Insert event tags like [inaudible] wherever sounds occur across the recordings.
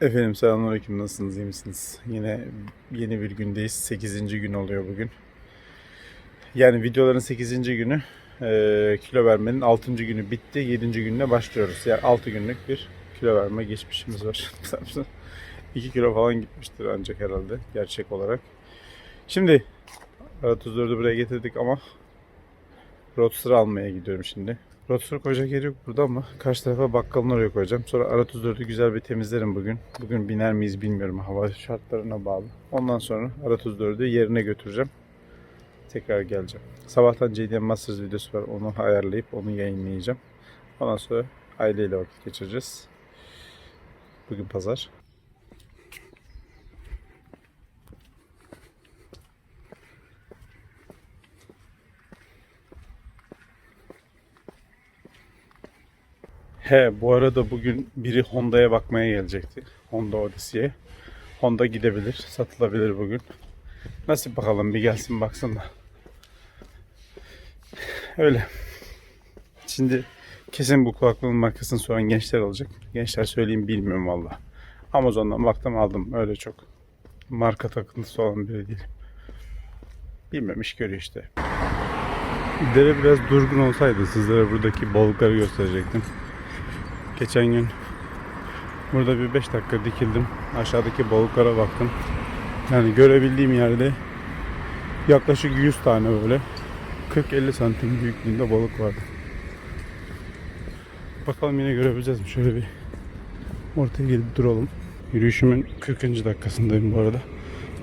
Efendim selamünaleyküm nasılsınız iyi misiniz? Yine yeni bir gündeyiz. 8. gün oluyor bugün. Yani videoların 8. günü eee, kilo vermenin 6. günü bitti. 7. gününe başlıyoruz. Yani 6 günlük bir kilo verme geçmişimiz var. [laughs] 2 kilo falan gitmiştir ancak herhalde gerçek olarak. Şimdi 34'ü buraya getirdik ama Roadster almaya gidiyorum şimdi. Roadster koyacak yer yok burada ama karşı tarafa bakkalın oraya koyacağım. Sonra R34'ü güzel bir temizlerim bugün. Bugün biner miyiz bilmiyorum. Hava şartlarına bağlı. Ondan sonra R34'ü yerine götüreceğim. Tekrar geleceğim. Sabahtan JDM Masters videosu var. Onu ayarlayıp onu yayınlayacağım. Ondan sonra aileyle vakit geçireceğiz. Bugün pazar. He bu arada bugün biri Honda'ya bakmaya gelecekti. Honda Odyssey'e. Honda gidebilir, satılabilir bugün. Nasip bakalım bir gelsin baksın da. Öyle. Şimdi kesin bu kulaklığın markasını soran gençler alacak. Gençler söyleyeyim bilmiyorum valla. Amazon'dan baktım aldım öyle çok. Marka takıntısı olan biri değilim. Bilmem iş görüyor işte. Dere biraz durgun olsaydı sizlere buradaki balıkları gösterecektim. Geçen gün burada bir 5 dakika dikildim. Aşağıdaki balıklara baktım. Yani görebildiğim yerde yaklaşık 100 tane böyle 40-50 santim büyüklüğünde balık vardı. Bakalım yine görebileceğiz mi? Şöyle bir ortaya gelip duralım. Yürüyüşümün 40. dakikasındayım bu arada.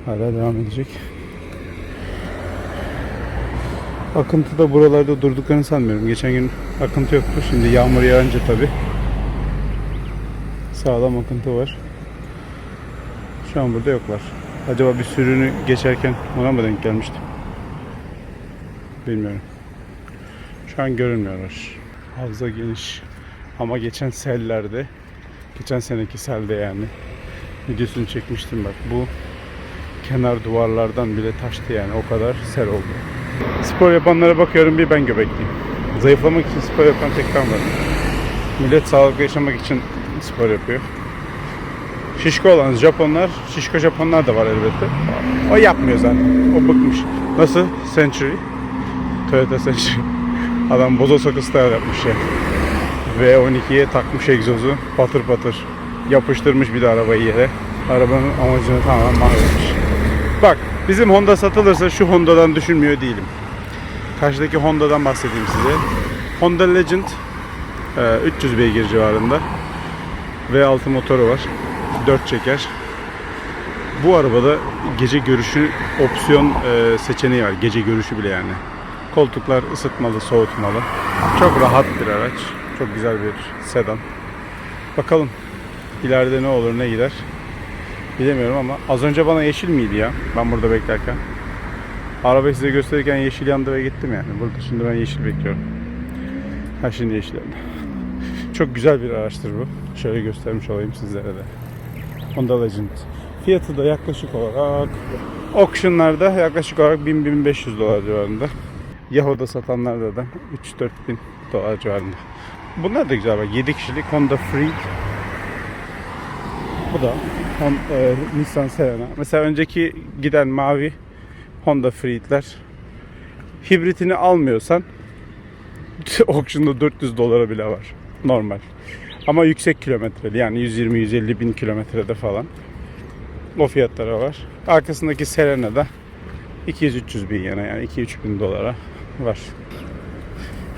Hala devam edecek. Akıntı da buralarda durduklarını sanmıyorum. Geçen gün akıntı yoktu. Şimdi yağmur yağınca tabii sağlam akıntı var. Şu an burada yoklar. Acaba bir sürünü geçerken ona mı denk gelmiştim? Bilmiyorum. Şu an görünmüyorlar. Havza geniş. Ama geçen sellerde, geçen seneki selde yani videosunu çekmiştim bak. Bu kenar duvarlardan bile taştı yani o kadar sel oldu. Spor yapanlara bakıyorum bir ben göbekliyim. Zayıflamak için spor yapan tek ben varım. Millet sağlıklı yaşamak için spor yapıyor. Şişko olan Japonlar, şişko Japonlar da var elbette. O yapmıyor zaten. O bıkmış. Nasıl? Century. Toyota Century. Adam bozo sakı style yapmış ya. V12'ye takmış egzozu. Patır patır. Yapıştırmış bir de arabayı yere. Arabanın amacını tamamen mahvetmiş. Bak bizim Honda satılırsa şu Honda'dan düşünmüyor değilim. Karşıdaki Honda'dan bahsedeyim size. Honda Legend e, 300 beygir civarında. V6 motoru var. 4 çeker. Bu arabada gece görüşü opsiyon e, seçeneği var. Gece görüşü bile yani. Koltuklar ısıtmalı, soğutmalı. Çok rahat bir araç. Çok güzel bir sedan. Bakalım ileride ne olur ne gider. Bilemiyorum ama az önce bana yeşil miydi ya? Ben burada beklerken. Arabayı size gösterirken yeşil yandı ve gittim yani. Burada şimdi ben yeşil bekliyorum. Ha şimdi yeşil yandı. Çok güzel bir araçtır bu. Şöyle göstermiş olayım sizlere de. Honda Legend. Fiyatı da yaklaşık olarak auctionlarda yaklaşık olarak 1000-1500 dolar civarında. Yahoo'da satanlarda da 3-4 bin dolar civarında. Bunlar da güzel bak. 7 kişilik Honda Freed. Bu da Hon- e, Nissan Serena. Mesela önceki giden mavi Honda Freed'ler hibritini almıyorsan [laughs] auction'da 400 dolara bile var. Normal. Ama yüksek kilometreli yani 120-150 bin kilometrede falan. O fiyatlara var. Arkasındaki Serena da 200-300 bin yana yani 2-3 bin dolara var.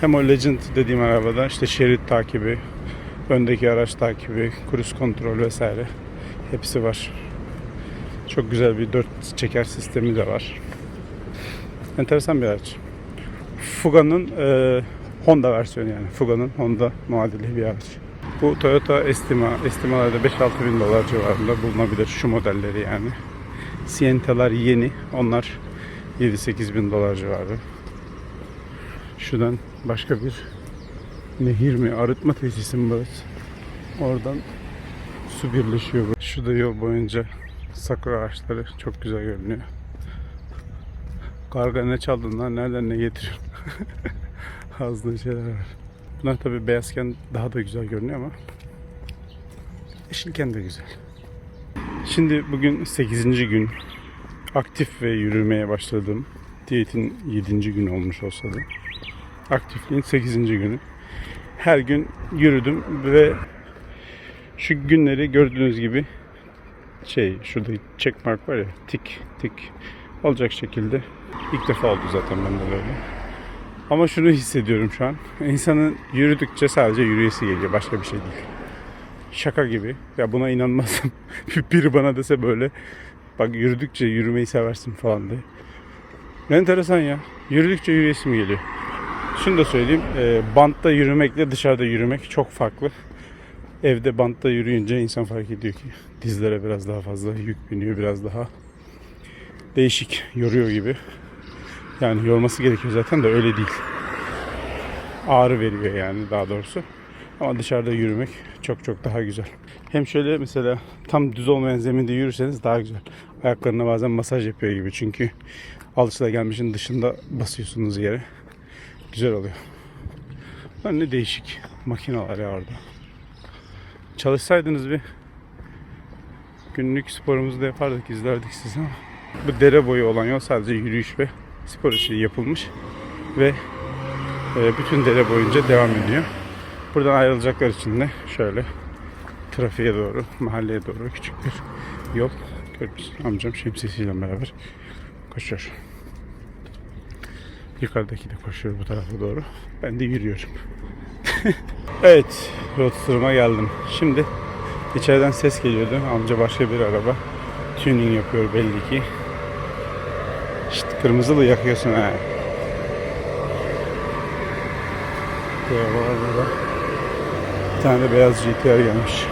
Hem o Legend dediğim arabada işte şerit takibi, öndeki araç takibi, cruise kontrol vesaire hepsi var. Çok güzel bir 4 çeker sistemi de var. Enteresan bir araç. Fuga'nın e, Honda versiyonu yani. Fuga'nın Honda muadili bir araç. Bu Toyota Estima. Estimalarda 5-6 bin dolar civarında bulunabilir şu modelleri yani. Sienta'lar yeni. Onlar 7-8 bin dolar civarı. Şuradan başka bir nehir mi? Arıtma tesisi mi burası? Oradan su birleşiyor. Şurada yol boyunca sakura ağaçları çok güzel görünüyor. Karga ne çaldın lan? Nereden ne getiriyorsun? [laughs] Ağzında şeyler var. Bunlar tabi beyazken daha da güzel görünüyor ama yeşilken de güzel. Şimdi bugün 8. gün aktif ve yürümeye başladım. Diyetin 7. günü olmuş olsa da. Aktifliğin 8. günü. Her gün yürüdüm ve şu günleri gördüğünüz gibi şey şurada checkmark var ya tik tik olacak şekilde ilk defa oldu zaten bende de öyle. Ama şunu hissediyorum şu an. İnsanın yürüdükçe sadece yürüyesi geliyor. Başka bir şey değil. Şaka gibi. Ya buna inanmazsın. [laughs] Biri bana dese böyle bak yürüdükçe yürümeyi seversin falan diye. Enteresan ya. Yürüdükçe yürüyesim geliyor. Şunu da söyleyeyim. E, bantta yürümekle dışarıda yürümek çok farklı. Evde bantta yürüyünce insan fark ediyor ki dizlere biraz daha fazla yük biniyor. Biraz daha değişik. Yoruyor gibi. Yani yorması gerekiyor zaten de öyle değil. Ağrı veriyor yani daha doğrusu. Ama dışarıda yürümek çok çok daha güzel. Hem şöyle mesela tam düz olmayan zeminde yürürseniz daha güzel. Ayaklarına bazen masaj yapıyor gibi. Çünkü alışılagelmişin dışında basıyorsunuz yere. Güzel oluyor. Lan ne değişik makineler ya orada. Çalışsaydınız bir günlük sporumuzu da yapardık, izlerdik sizi ama bu dere boyu olan yol sadece yürüyüş ve spor için yapılmış ve e, bütün dere boyunca devam ediyor. Buradan ayrılacaklar için de şöyle trafiğe doğru, mahalleye doğru küçük bir yol. Görüyoruz. Amcam şemsiyesiyle beraber koşuyor. Yukarıdaki de koşuyor bu tarafa doğru. Ben de yürüyorum. [laughs] evet, road geldim. Şimdi içeriden ses geliyordu. Amca başka bir araba tuning yapıyor belli ki. İşte kırmızılı yakıyorsun ha. Böyle var burada. Bir tane de beyaz GTR gelmiş.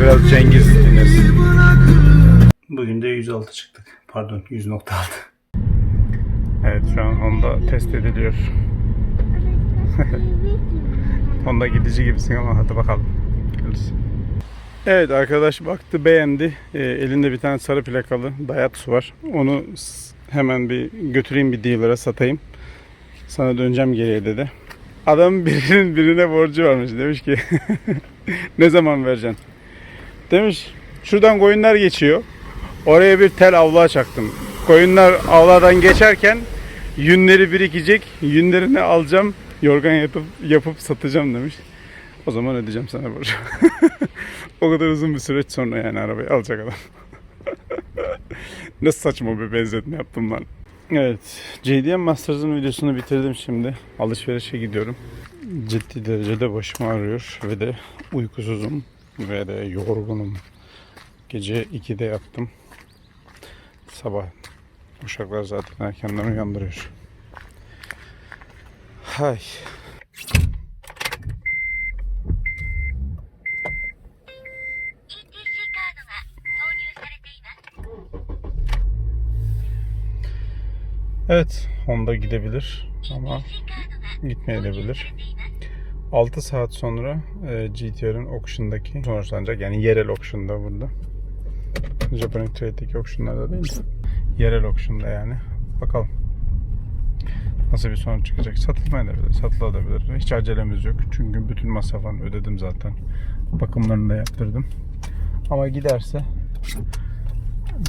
Biraz Cengiz dinlesin. Bugün de 106 çıktık. Pardon 100.6. Evet şu an Honda test ediliyor. [laughs] Honda gidici gibisin ama hadi bakalım. Görürüz. Evet arkadaş baktı beğendi. Ee, elinde bir tane sarı plakalı Daihatsu var. Onu hemen bir götüreyim bir dealer'a satayım. Sana döneceğim geriye dedi. Adam [laughs] birinin birine borcu varmış. Demiş ki [laughs] ne zaman vereceksin? Demiş şuradan koyunlar geçiyor. Oraya bir tel avluğa çaktım. Koyunlar avladan geçerken yünleri birikecek. Yünlerini alacağım. Yorgan yapıp yapıp satacağım demiş. O zaman ödeyeceğim sana borcu. [laughs] o kadar uzun bir süreç sonra yani arabayı alacak adam. [laughs] ne saçma bir benzetme yaptım ben. Evet. JDM Masters'ın videosunu bitirdim şimdi. Alışverişe gidiyorum. Ciddi derecede başım ağrıyor ve de uykusuzum ve de yorgunum. Gece 2'de yattım. Sabah uşaklar zaten erkenden uyandırıyor. Hay. Evet, Honda gidebilir ama gitmeyebilir. 6 saat sonra e, GTR'ın auction'daki sonuçlanacak. Yani yerel auction'da burada. Japanese Trade'deki auction'larda değil mi? Yerel auction'da yani. Bakalım. Nasıl bir sonuç çıkacak? Satılmayabilir, satılabilir. Hiç acelemiz yok. Çünkü bütün masrafını ödedim zaten. Bakımlarını da yaptırdım. Ama giderse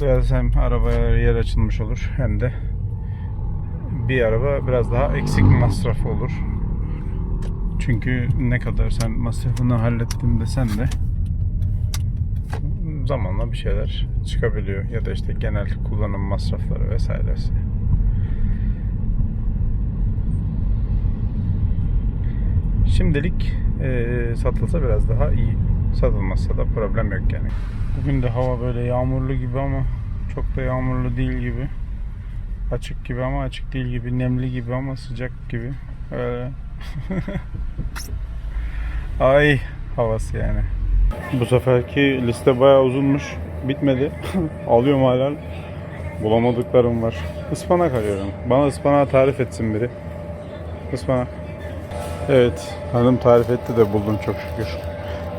biraz hem arabaya yer açılmış olur hem de bir araba biraz daha eksik masraf olur. Çünkü ne kadar sen masrafını hallettim desen de zamanla bir şeyler çıkabiliyor. Ya da işte genel kullanım masrafları vesairesi. Şimdilik eee, satılsa biraz daha iyi. Satılmazsa da problem yok yani. Bugün de hava böyle yağmurlu gibi ama çok da yağmurlu değil gibi. Açık gibi ama açık değil gibi. Nemli gibi ama sıcak gibi. Öyle. [laughs] Ay havası yani. Bu seferki liste bayağı uzunmuş. Bitmedi. [laughs] Alıyorum hala. Bulamadıklarım var. Ispanak arıyorum. Bana ıspanağı tarif etsin biri. Ispanak. Evet, hanım tarif etti de buldum çok şükür.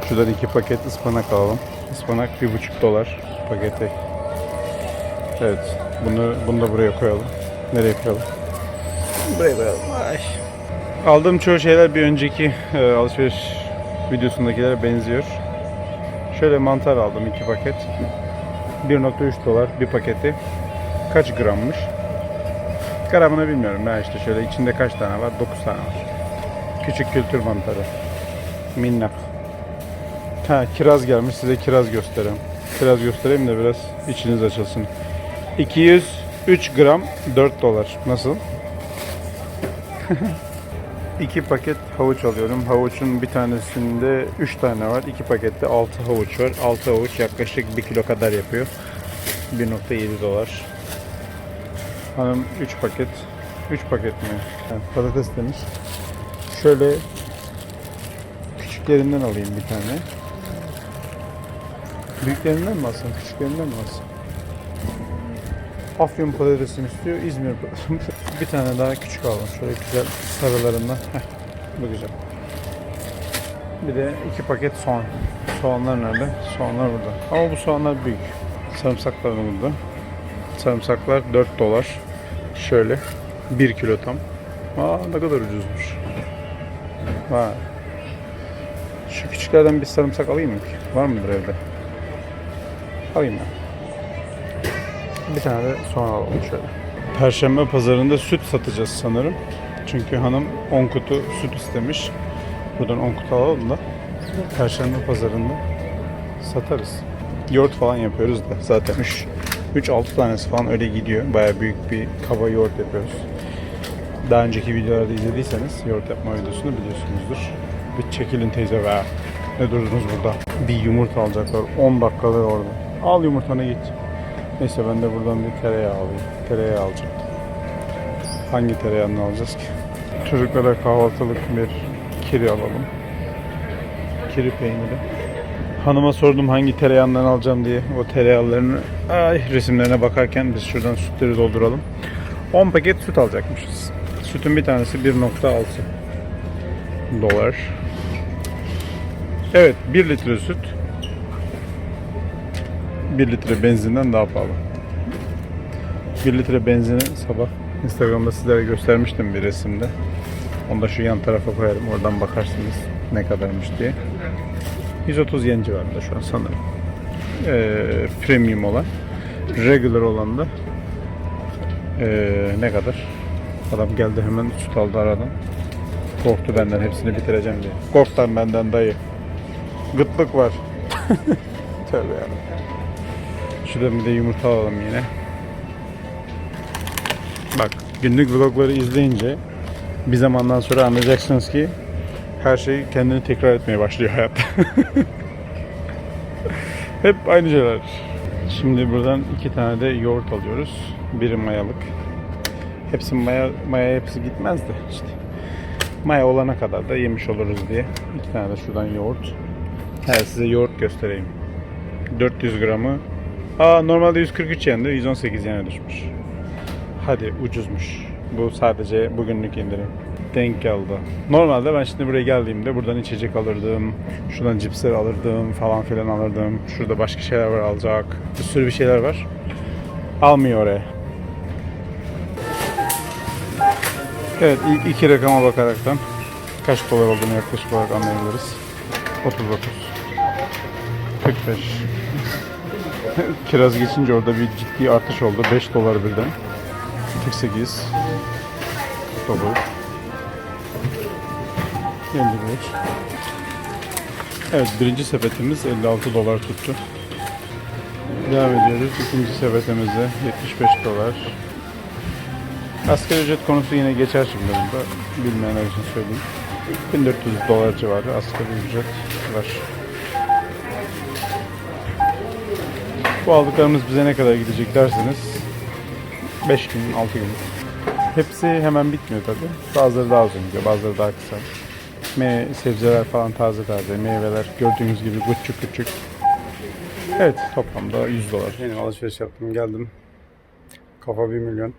Şuradan iki paket ıspanak alalım. Ispanak bir buçuk dolar paketi. Evet, bunu, bunu da buraya koyalım. Nereye koyalım? Buraya koyalım. Ay. Aldığım çoğu şeyler bir önceki e, alışveriş videosundakilere benziyor. Şöyle mantar aldım iki paket. 1.3 dolar bir paketi. Kaç grammış? Gramını bilmiyorum ben işte şöyle içinde kaç tane var? 9 tane var. Küçük kültür mantarı. Minnak. Ha kiraz gelmiş size kiraz göstereyim. Kiraz göstereyim de biraz içiniz açılsın. 203 gram 4 dolar. Nasıl? [laughs] 2 paket havuç alıyorum. Havuçun bir tanesinde 3 tane var. 2 pakette 6 havuç var. 6 havuç yaklaşık 1 kilo kadar yapıyor. 1.7 dolar. Hanım 3 paket. 3 paket mi? Yani patates demiş. Şöyle küçüklerinden alayım bir tane. Büyüklerinden mi alsam, küçüklerinden mi alsam? Afyon patatesini istiyor, İzmir [laughs] bir tane daha küçük aldım. Şöyle güzel sarılarından. Heh, bu güzel. Bir de iki paket soğan. Soğanlar nerede? Soğanlar burada. Ama bu soğanlar büyük. Sarımsaklar da burada. Sarımsaklar 4 dolar. Şöyle 1 kilo tam. Aa ne kadar ucuzmuş. Vay. Şu küçüklerden bir sarımsak alayım mı? Var mıdır evde? Alayım ben. Bir tane de soğan alalım şöyle. Perşembe pazarında süt satacağız sanırım. Çünkü hanım 10 kutu süt istemiş. Buradan 10 kutu alalım da Perşembe pazarında satarız. Yoğurt falan yapıyoruz da zaten 3 3-6 tanesi falan öyle gidiyor. Baya büyük bir kaba yoğurt yapıyoruz. Daha önceki videolarda izlediyseniz yoğurt yapma videosunu biliyorsunuzdur. Bir çekilin teyze be. Ne durdunuz burada? Bir yumurta alacaklar. 10 dakikadır orada. Al yumurtanı git. Neyse ben de buradan bir tereyağı alayım. Tereyağı alacağım. Hangi tereyağını alacağız ki? Çocuklara kahvaltılık bir kiri alalım. Kiri peyniri. Hanıma sordum hangi tereyağından alacağım diye. O tereyağlarını ay, resimlerine bakarken biz şuradan sütleri dolduralım. 10 paket süt alacakmışız. Sütün bir tanesi 1.6 dolar. Evet 1 litre süt 1 litre benzinden daha pahalı. 1 litre benzini sabah Instagram'da sizlere göstermiştim bir resimde. Onu da şu yan tarafa koyarım. Oradan bakarsınız ne kadarmış diye. 130 yen civarında şu an sanırım. Ee, premium olan. Regular olan da ee, ne kadar? Adam geldi hemen süt aldı aradan. Korktu benden hepsini bitireceğim diye. Korktan benden dayı. Gıtlık var. [laughs] Tövbe yarabbim. Şurada bir de yumurta alalım yine. Bak günlük vlogları izleyince bir zamandan sonra anlayacaksınız ki her şey kendini tekrar etmeye başlıyor hayatta. [laughs] Hep aynı şeyler. Şimdi buradan iki tane de yoğurt alıyoruz. Biri mayalık. Hepsi maya, maya hepsi gitmez de işte. Maya olana kadar da yemiş oluruz diye. İki tane de şuradan yoğurt. Evet size yoğurt göstereyim. 400 gramı. Aa normalde 143 yendi. 118 yene düşmüş. Hadi ucuzmuş. Bu sadece bugünlük indirim. Denk geldi. Normalde ben şimdi buraya geldiğimde buradan içecek alırdım. Şuradan cipsler alırdım falan filan alırdım. Şurada başka şeyler var alacak. Bir sürü bir şeyler var. Almıyor oraya. Evet ilk iki rakama bakaraktan kaç dolar olduğunu yaklaşık olarak anlayabiliriz. 39 45 [laughs] Kiraz geçince orada bir ciddi artış oldu. 5 dolar birden. 48 49 55 Evet birinci sepetimiz 56 dolar tuttu. Devam ediyoruz. İkinci sepetimizde 75 dolar. Asgari ücret konusu yine geçer şimdi burada. Bilmeyenler için söyleyeyim. 1400 dolar civarı asgari ücret var. Bu aldıklarımız bize ne kadar gidecek derseniz 5 gün, 6 gün. Hepsi hemen bitmiyor tabi. Bazıları daha uzun gidiyor, bazıları daha kısa. Me sebzeler falan taze taze. Meyveler gördüğünüz gibi küçük küçük. Evet toplamda 100 dolar. Benim alışveriş yaptım geldim. Kafa 1 milyon.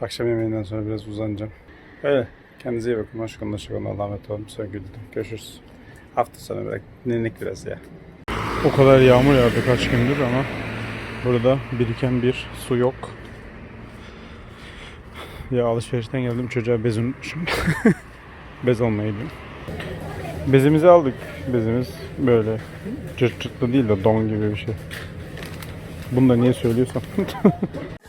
Akşam yemeğinden sonra biraz uzanacağım. Öyle. Kendinize iyi bakın. Hoşçakalın. Hoşçakalın. Allah'a emanet olun. Güldüm. Görüşürüz. Hafta sonu bırak. Dinlendik biraz ya. O kadar yağmur yağdı kaç gündür ama burada biriken bir su yok. Ya alışverişten geldim çocuğa bez unutmuşum. [laughs] bez almayı diyorum. Bezimizi aldık. Bezimiz böyle cırt cırtlı değil de don gibi bir şey. Bunu da niye söylüyorsam. [laughs]